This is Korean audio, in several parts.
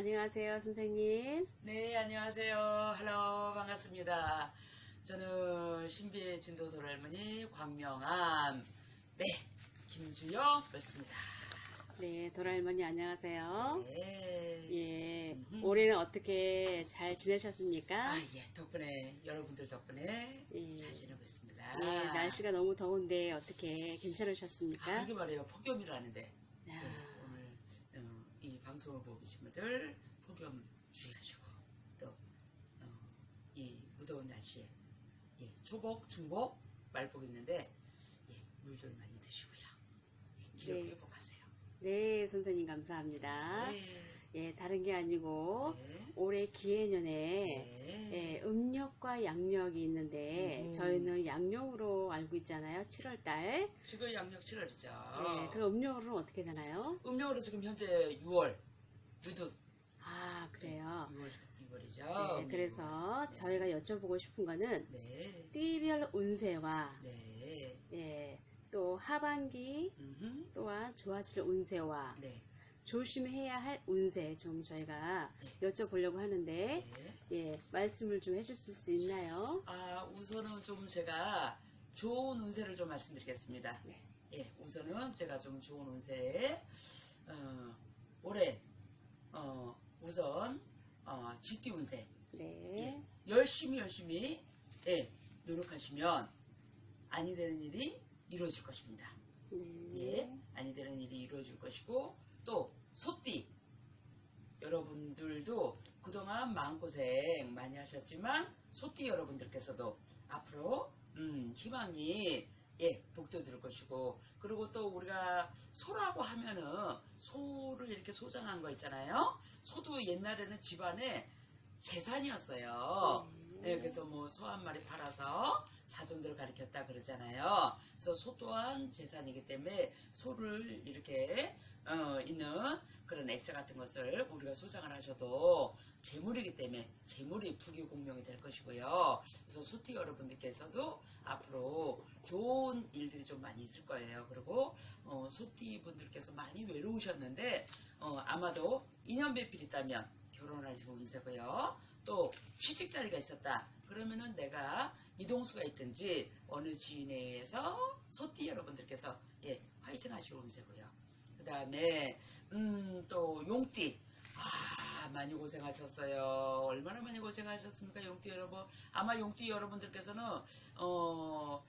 안녕하세요, 선생님. 네, 안녕하세요. 할로, 반갑습니다. 저는 신비의 진도 도랄머니 광명암, 네, 김주영 였습니다. 네, 도라에머니 안녕하세요. 네. 예, 음흠. 올해는 어떻게 잘 지내셨습니까? 아, 예, 덕분에, 여러분들 덕분에 예. 잘 지내고 있습니다. 예, 날씨가 너무 더운데 어떻게 괜찮으셨습니까? 아, 그게 말이에요. 폭염이라는데. 야, 네, 어, 이 방송을 보고 계신 분들 폭염 주의하시고 또이 무더운 날씨에 예, 초복, 중복, 말복 있는데 예, 물들 많이 드시고요. 예, 기력 네. 회복하세요. 네, 선생님 감사합니다. 네. 예, 다른 게 아니고 네. 올해 기해년에 네. 예, 음력과 양력이 있는데 음흠. 저희는 양력으로 알고 있잖아요. 7월 달. 지금 양력 7월이죠. 예, 그럼 음력으로는 어떻게 되나요? 음력으로 지금 현재 6월 두둑 아, 그래요. 6월 6월이죠. 네, 그래서 저희가 여쭤보고 싶은 거는 네. 띠별 운세와 네. 예, 또 하반기 음흠. 또한 좋아질 운세와 네. 조심해야 할 운세 좀 저희가 여쭤보려고 하는데 네. 예, 말씀을 좀 해주실 수 있나요? 아, 우선은 좀 제가 좋은 운세를 좀 말씀드리겠습니다. 네. 예, 우선은 제가 좀 좋은 운세, 어, 올해, 어, 우선, 어, GT 운세. 네. 열심히 열심히, 예, 노력하시면 아니 되는 일이 이루어질 것입니다. 네. 예, 아니 되는 일이 이루어질 것이고, 또, 소띠. 여러분들도 그동안 마음고생 많이 하셨지만, 소띠 여러분들께서도 앞으로, 음, 희망이, 예, 복도될 것이고, 그리고 또 우리가 소라고 하면은, 소를 이렇게 소장한 거 있잖아요? 소도 옛날에는 집안에 재산이었어요. 네, 그래서 뭐 소 한 마리 팔아서 자손들을 가리켰다 그러잖아요. 그래서 소 또한 재산이기 때문에 소를 이렇게 어, 있는 그런 액자 같은 것을 우리가 소장을 하셔도 재물이기 때문에 재물이 부귀공명이 될 것이고요. 그래서 소띠 여러분들께서도 앞으로 좋은 일들이 좀 많이 있을 거예요. 그리고 어, 소띠 분들께서 많이 외로우셨는데 어, 아마도 인연배필이 있다면 결혼할 운세고요. 또 취직 자리가 있었다. 그러면은 내가 이동수가 있든지 어느 지인에 의해서 소띠 여러분들께서 예 화이팅 하실 운세고요. 그 다음에 음 또 용띠 아 많이 고생하셨어요. 얼마나 많이 고생하셨습니까, 용띠 여러분? 아마 용띠 여러분들께서는 어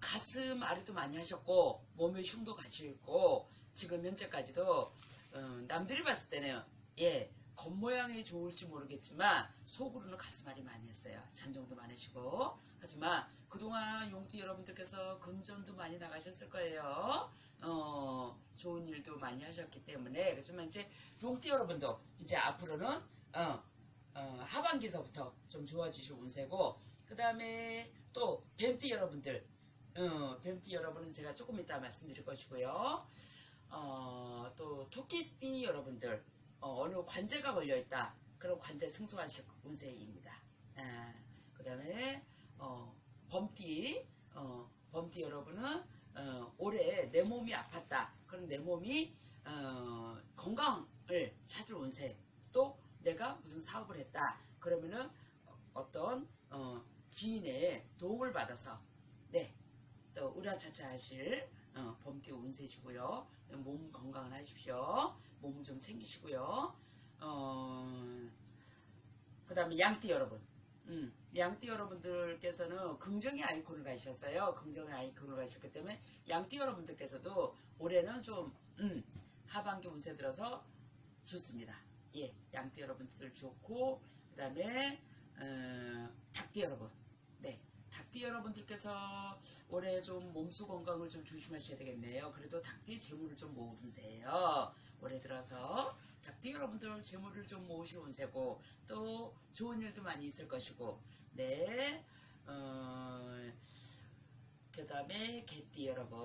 가슴 아리도 많이 하셨고 몸에 흉도 가시고 지금 현재까지도 어, 남들이 봤을 때는 예 겉모양이 좋을지 모르겠지만 속으로는 가슴앓이 많이 했어요. 잔정도 많으시고 하지만 그동안 용띠 여러분들께서 금전도 많이 나가셨을 거예요. 어 좋은 일도 많이 하셨기 때문에 그렇지만 이제 용띠 여러분도 이제 앞으로는 어, 어, 하반기서부터 좀 좋아지실 운세고 그 다음에 또 뱀띠 여러분들 어, 뱀띠 여러분은 제가 조금 이따 말씀드릴 것이고요. 어, 또 토끼띠 여러분들 어, 느 관제가 걸려 있다. 그럼 관제 승소하실 운세입니다. 아, 그 다음에 어, 범띠 어, 범띠 여러분은 어, 올해 내 몸이 아팠다. 그럼 내 몸이 어, 건강을 찾을 운세. 또 내가 무슨 사업을 했다. 그러면은 어떤 어, 지인의 도움을 받아서 네, 또 으라차차 하실 어, 범띠 운세시고요. 몸 건강을 하십시오. 몸 좀 챙기시고요. 어, 그 다음에 양띠 여러분. 음, 양띠 여러분들께서는 긍정의 아이콘을 가셨어요. 긍정의 아이콘을 가셨기 때문에 양띠 여러분들께서도 올해는 좀 음, 하반기 운세 들어서 좋습니다. 예, 양띠 여러분들 좋고 그 다음에 어, 닭띠 여러분. 네, 닭띠 여러분들께서 올해 좀 몸수 건강을 좀 조심하셔야 되겠네요. 그래도 닭띠 재물을 좀 모으는 운세예요. 올해 들어서 닭띠 여러분들 재물을 좀 모으실 운세고 또 좋은 일도 많이 있을 것이고 네. 어, 그 다음에 개띠 여러분.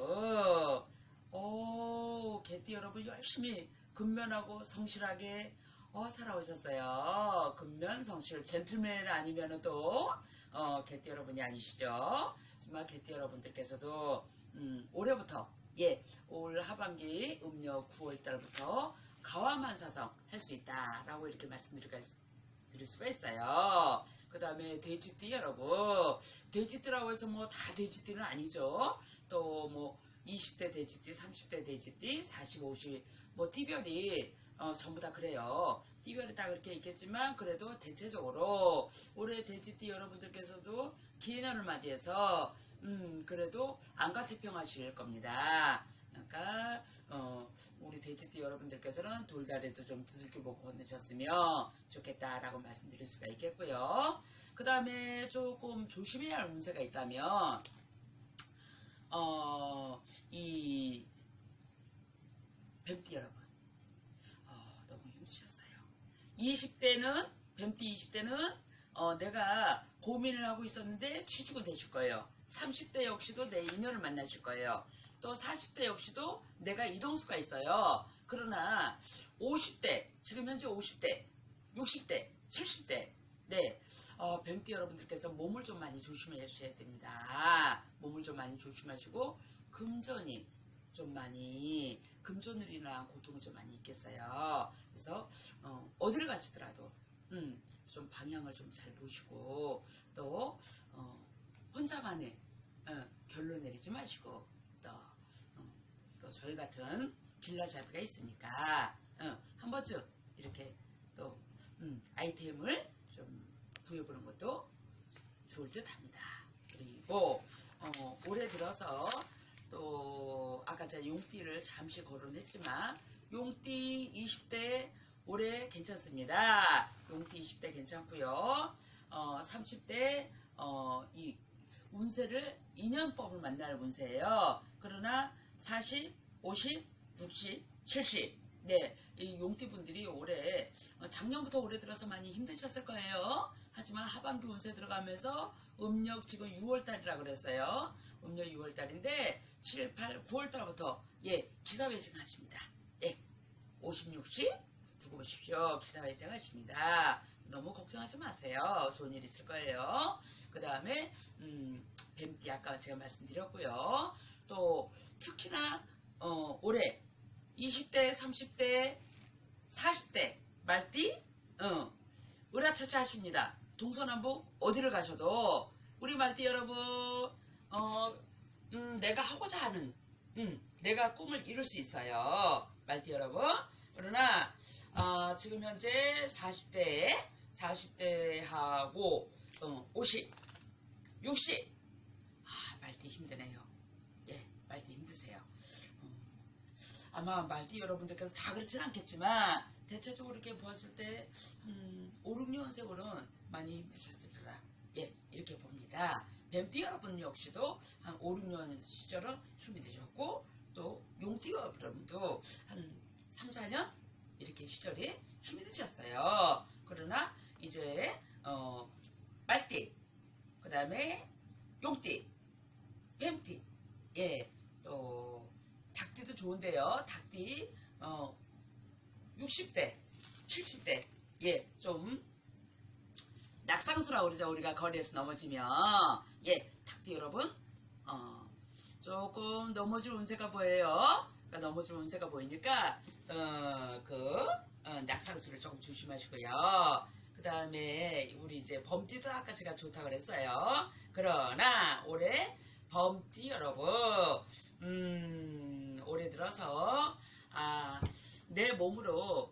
오, 개띠 여러분 열심히 근면하고 성실하게 어, 살아오셨어요. 근면 성실 젠틀맨 아니면은 또 어, 개띠 여러분이 아니시죠? 정말 개띠 여러분들께서도 음, 올해부터 예, 올 하반기 음력 9월 달부터 가와만사성 할 수 있다라고 이렇게 말씀드릴 드릴 수가 있어요. 그 다음에 돼지띠 여러분 돼지띠라고 해서 뭐 다 돼지띠는 아니죠. 또 뭐 20대 돼지띠, 30대 돼지띠, 40, 50, 뭐 띠별이 어, 전부 다 그래요. 띠별이 다 그렇게 있겠지만 그래도 대체적으로 올해 돼지띠 여러분들께서도 기해년을 맞이해서 음 그래도 안가 태평하실 겁니다. 그러니까 어, 우리 돼지띠 여러분들께서는 돌다리도 좀 두들겨 보고 건너셨으면 좋겠다라고 말씀드릴 수가 있겠고요. 그 다음에 조금 조심해야 할 운세가 있다면 어, 이 뱀띠 여러분 어, 너무 힘드셨어요. 20대는 뱀띠 20대는 어, 내가 고민을 하고 있었는데 취직은 되실 거예요. 30대 역시도 내 인연을 만나실 거예요. 또 40대 역시도 내가 이동수가 있어요. 그러나 50대, 지금 현재 50대, 60대, 70대, 네, 어, 뱀띠 여러분들께서 몸을 좀 많이 조심하셔야 됩니다. 몸을 좀 많이 조심하시고 금전이 좀 많이 인한 고통이 좀 많이 있겠어요. 그래서 어, 어디를 가시더라도 음, 좀 방향을 좀 잘 보시고 또 어, 혼자만의 어, 결론 내리지 마시고 또, 저희 같은 길라잡이가 있으니까 어, 한 번쯤 이렇게 또 음, 아이템을 좀 구해보는 것도 좋을 듯 합니다. 그리고 어, 올해 들어서 또 아까 제가 용띠를 잠시 거론했지만 용띠 20대 올해 괜찮습니다. 용띠 20대 괜찮고요. 어, 30대 어, 이 운세를 인연법을 만날 운세예요. 그러나 40, 50, 60, 70 네, 이 용띠 분들이 올해 어, 작년부터 올해 들어서 많이 힘드셨을 거예요. 하지만 하반기 운세 들어가면서 음력 지금 6월달이라 그랬어요. 음력 6월달인데 7, 8, 9월달부터 예 기사회생 하십니다. 예, 56시 두고 보십시오. 기사회생 하십니다. 너무 걱정하지 마세요. 좋은 일 있을 거예요. 그 다음에 음, 뱀띠 아까 제가 말씀드렸고요. 또 특히나 어, 올해 20대, 30대, 40대 말띠 어, 으라차차 하십니다. 동서남북 어디를 가셔도 우리 말띠 여러분 어, 음, 내가 하고자 하는 음, 내가 꿈을 이룰 수 있어요. 말띠 여러분. 그러나 어, 지금 현재 40대 40대하고 어, 50, 60 아, 말띠 힘드네요. 예, 말띠 힘드세요. 아마 말띠 여러분들께서 다 그렇진 않겠지만 대체적으로 이렇게 보았을 때 음, 5, 6년생으로는 많이 힘드셨으리라 예 이렇게 봅니다. 뱀띠 여러분 역시도 한 5, 6년 시절은 힘이 드셨고 또 용띠 여러분도 한 3, 4년 이렇게 시절이 힘이 드셨어요. 그러나 이제 어, 말띠 그 다음에 용띠 뱀띠 닭띠도 좋은데요. 닭띠 어 60대, 70대 예, 좀 낙상수라 그러죠. 우리가 거리에서 넘어지면 예, 닭띠 여러분 어 조금 넘어질 운세가 보여요. 그러니까 넘어질 운세가 보이니까 어 그 어, 낙상수를 조금 조심하시고요. 그 다음에 우리 이제 범띠도 아까 제가 좋다 그랬어요. 그러나 올해 범띠 여러분 음, 올해 들어서 아, 내 몸으로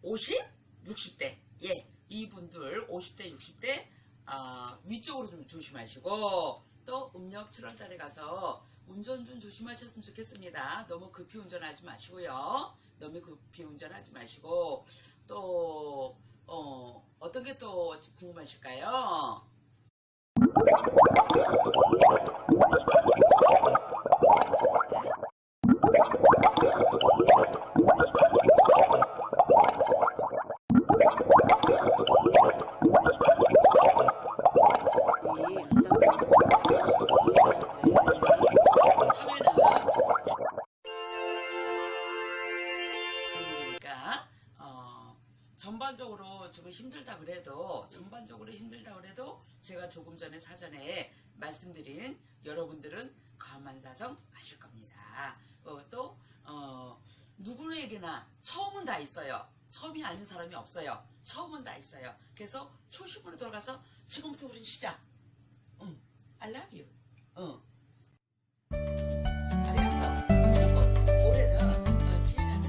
50, 60대 예, 이분들 50대, 60대 아, 위쪽으로 좀 조심하시고 또 음력 7월달에 가서 운전 좀 조심하셨으면 좋겠습니다. 너무 급히 운전하지 마시고요. 너무 급히 운전하지 마시고 또 어, 어떤 게 또 궁금하실까요? What? 전반적으로 힘들다 그래도 제가 조금 전에 사전에 말씀드린 여러분들은 가만사성 하실 겁니다. 어, 또 어, 누구에게나 처음은 다 있어요. 처음이 아닌 사람이 없어요. 처음은 다 있어요. 그래서 초심으로 돌아가서 지금부터 우린 시작. 응, I love you. 응. 아리가또. 무조건 올해는 어, 기회는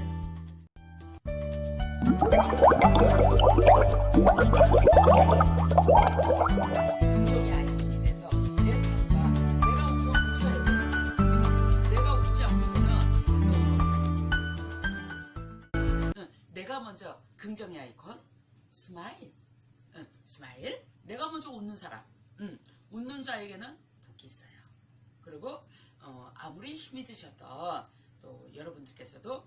감정이 아이콘이 돼서 내 스타가 내가 웃어 웃어야 돼. 내가 웃지 않고서는 내가 먼저 긍정의 아이콘 스마일. 응, 스마일. 내가 먼저 웃는 사람. 응, 웃는 자에게는 복이 있어요. 그리고 어, 아무리 힘이 드셨던 또 여러분들께서도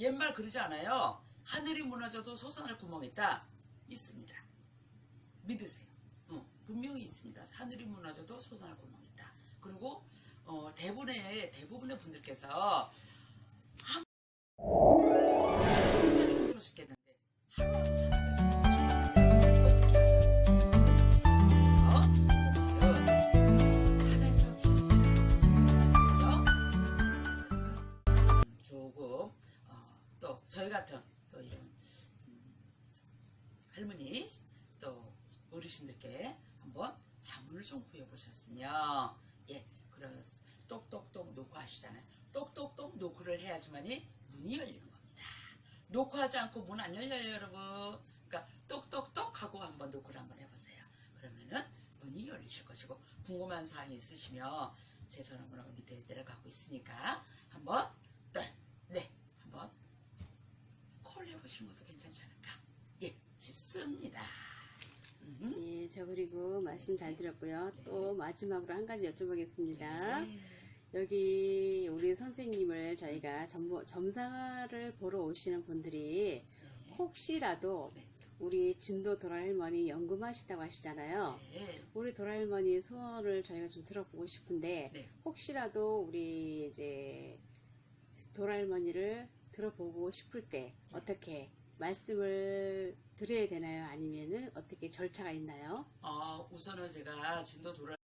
옛말 그러지 않아요. 하늘이 무너져도 솟아날 구멍이 있다 있습니다 믿으세요 응, 분명히 있습니다 하늘이 무너져도 솟아날 구멍이 있다 그리고 어, 대부분의 대부분의 분들께서 굉장히 힘들었겠는데 하루하루 살아갈 수 어떻게 할까요? 여러분들은 산에서 기릅니다. 맞습니죠? 음, 조금 어, 또 저희 같은 또 이런 음, 할머니 또 어르신들께 한번 자문을 좀 구해보셨으면 예 그런 똑똑똑 놓고 하시잖아요. 똑똑똑 노크를 해야지만이 문이 열리는 겁니다. 노크하지 않고 문 안 열려요, 여러분. 그러니까 똑똑똑 하고 한번 노크를 한번 해보세요. 그러면은 문이 열리실 것이고 궁금한 사항이 있으시면 제 전화번호가 밑에 내려가고 있으니까 한번 네, 네 한번 콜 해보시는 것도 괜찮지 않을까? 예, 싶습니다. 저 그리고 말씀 잘 들었고요. 또 마지막으로 한 가지 여쭤보겠습니다. 네. 여기 우리 선생님을 저희가 점, 점사를 보러 오시는 분들이 혹시라도 네. 우리 진도 도랄머니 연금하시다고 하시잖아요. 네. 우리 도랄머니 소원을 저희가 좀 들어보고 싶은데 네. 혹시라도 우리 이제 도랄머니를 들어보고 싶을 때 어떻게 말씀을 드려야 되나요? 아니면은 어떻게 절차가 있나요? 어, 우선은 제가 진도 돌아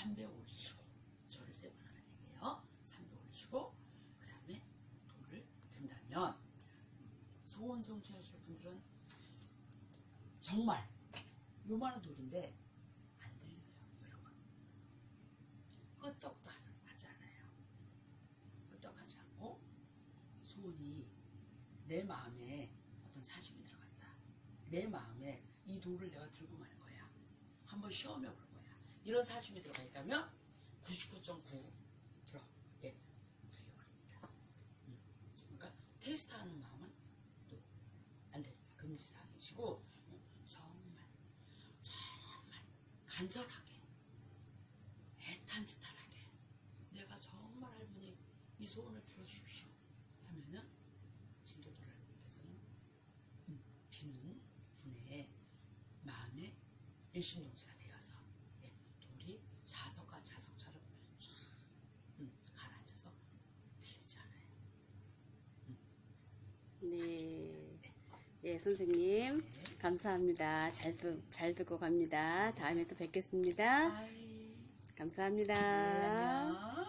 3배 올리시고 절세 번 하는 얘기예요. 3배 올리시고 그 다음에 도를 든다면 음, 소원 성취하실 분들은 정말 요만한 돌인데 이런 사심이 들어가 있다면 99.9% 예, 돼요. 그러니까 테스트하는 마음은 또안 됩니다. 금지사항이시고 어, 정말 정말 간절하게 애탄지탈하게 내가 정말 할머니 이 소원을 들어주십시오 하면은 진도도를 할머니께서는 음, 비는 분의 마음에 일신동 선생님. 감사합니다. 잘, 두, 잘 듣고 갑니다. 다음에 또 뵙겠습니다. 감사합니다. 네,